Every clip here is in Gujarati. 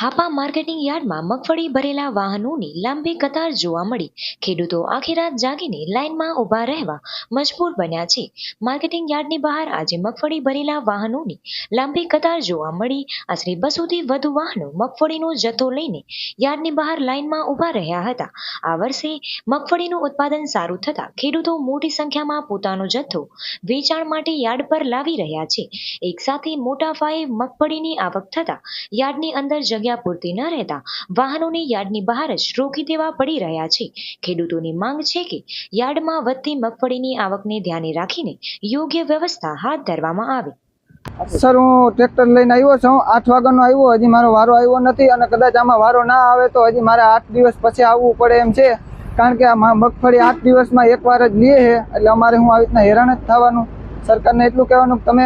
હાપા માર્કેટિંગ યાર્ડમાં મગફળી ભરેલા વાહનોની લાંબી કતાર જોવા મળી. ખેડૂતો આખી રાત જાગીને લાઇનમાં ઊભા રહેવા મજબૂર બન્યા છે. માર્કેટિંગ યાર્ડની બહાર આજે મગફળી ભરેલા વાહનોની લાંબી કતાર જોવા મળી. આશરે બસોથી વધુ વાહનો મગફળીનો જથ્થો લઈને યાર્ડની બહાર લાઇનમાં ઊભા રહ્યા હતા. આ વર્ષે મગફળીનું ઉત્પાદન સારું થતાં ખેડૂતો મોટી સંખ્યામાં પોતાનો જથ્થો વેચાણ માટે યાર્ડ પર લાવી રહ્યા છે. એક સાથે મોટા પાયે મગફળીની આવક થતાં યાર્ડની અંદર જગ્યા પૂરતી ન રહેતા વાહનોની યાર્ડની બહાર જ રોકી દેવા પડી રહ્યા છે. ખેડૂતોની માંગ છે કે યાર્ડમાં વધતી મગફળીની આવકને ધ્યાને રાખીને યોગ્ય વ્યવસ્થા હાથ ધરવામાં આવે. સર, હું ટ્રેક્ટર લઈને આવ્યો છું. આઠ વાગ્યાનો આવ્યો. હજી મારો વારો આવ્યો નથી અને કદાચ આમાં વારો ના આવે તો હજી મારે આઠ દિવસ પછી આવવું પડે એમ છે. કારણ કે આ મગફળી આઠ દિવસમાં એકવાર જ લે છે. એટલે અમારે હું આવી રીતના હેરાન જ થવાનું. સરકારને એટલું કહેવાનું કે તમે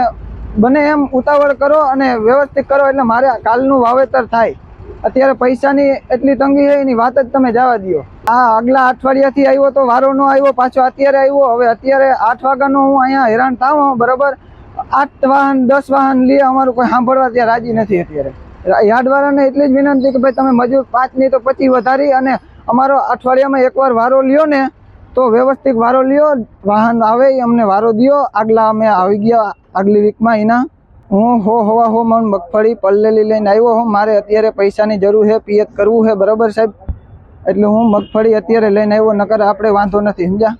બને એમ ઉતાવળ કરો અને વ્યવસ્થિત કરો એટલે મારે કાલનું વાવેતર થાય. અત્યારે પૈસાની એટલી તંગી છે, એની વાત જ તમે જવા દો આ આગલા અઠવાડિયાથી આવ્યો તો વારો ન આવ્યો, પાછો અત્યારે આવ્યો. હવે અત્યારે આઠ વાગ્યાનો હું અહીંયા હેરાન થાઉં બરાબર? આઠ વાહન, દસ વાહન લે, અમારું કોઈ સાંભળવા ત્યાં રાજી નથી અત્યારે. યાર્ડવાળાને એટલી જ વિનંતી કે ભાઈ, તમે મજૂર પાંચ નહીં તો પછી વધારી અને અમારો અઠવાડિયામાં એકવાર વારો લ્યો ને તો વ્યવસ્થિત વારો લ્યો, વાહન આવે એ અમને વારો દ્યો. આગલા અમે આવી ગયા આગલી વીકમાં એના હું હો હવા હો મન મગફળી, પલ્લેલી લઈને આવ્યો હું. મારે અત્યારે પૈસાની જરૂર છે પિયત કરવું છે બરાબર સાહેબ? એટલે હું મગફળી અત્યારે લઈને આવ્યો, નકર આપણે વાંધો નથી, સમજ્યા?